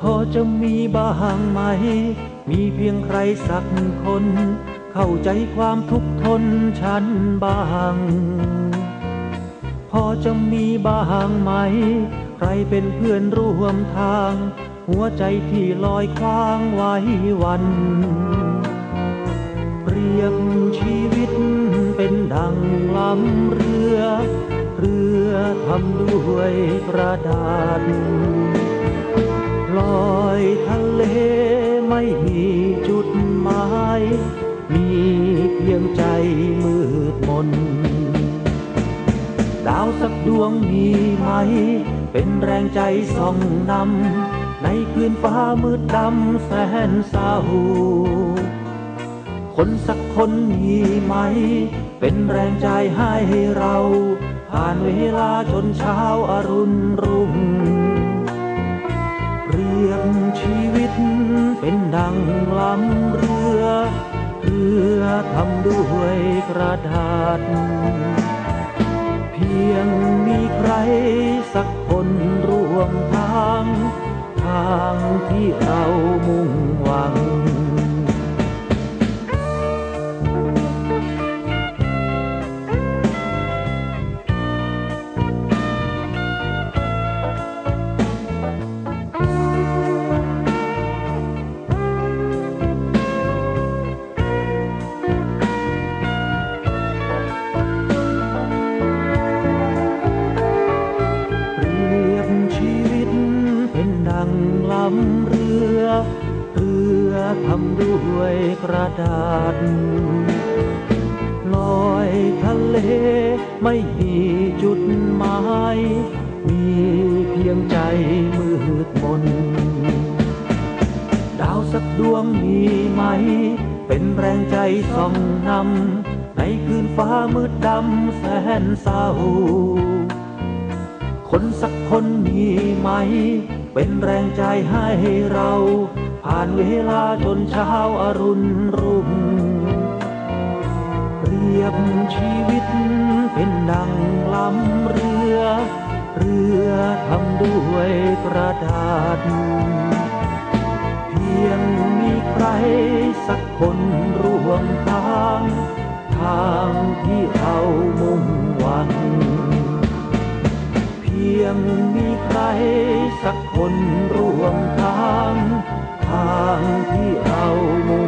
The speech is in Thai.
พอจะมีบ้างไหม มีเพียงใครสักคน เข้าใจความทุกข์ทนฉันบ้าง พอจะมีบ้างไหม ใครเป็นเพื่อนร่วมทาง หัวใจที่ลอยคว้างไว้วัน เปรียบชีวิตเป็นดังลำเรือ เรือทำด้วยกระดาษ ลอยทะเลไม่มีจุดหมาย มีเพียงใจมืดมน ดาวสักดวงมีไหม เป็นแรงใจส่องนำ ในคืนฟ้ามืดดำแสนเศร้าคนสักคนมีไหม เป็นแรงใจให้เรา ผ่านเวลาจนเช้าอารุณรุ่ เป็นดังลำเรือ เรือทำด้วยกระดาษ เพียงมีใครสักคนร่วมทาง ทางที่เรามุ่งหวังำเรือ เรือทำด้วยกระดาษ ลอยทะเลไม่มีจุดหมาย มีเพียงใจมืดมน ดาวสักดวงมีไหม เป็นแรงใจส่องนำในคืนฟ้ามืดดำแสนเศร้า คนสักคนมีไหม เป็นแรงใจให้เรา ผ่านเวลาจนเช้าอารุณรุ่งเรียบชีวิตเป็นดังลำเรือ เรือทำด้วยกระดาษ เพียงมีใครสักคนร่วม ใครสักคนร่วมทาง ทางที่เรามุ่ง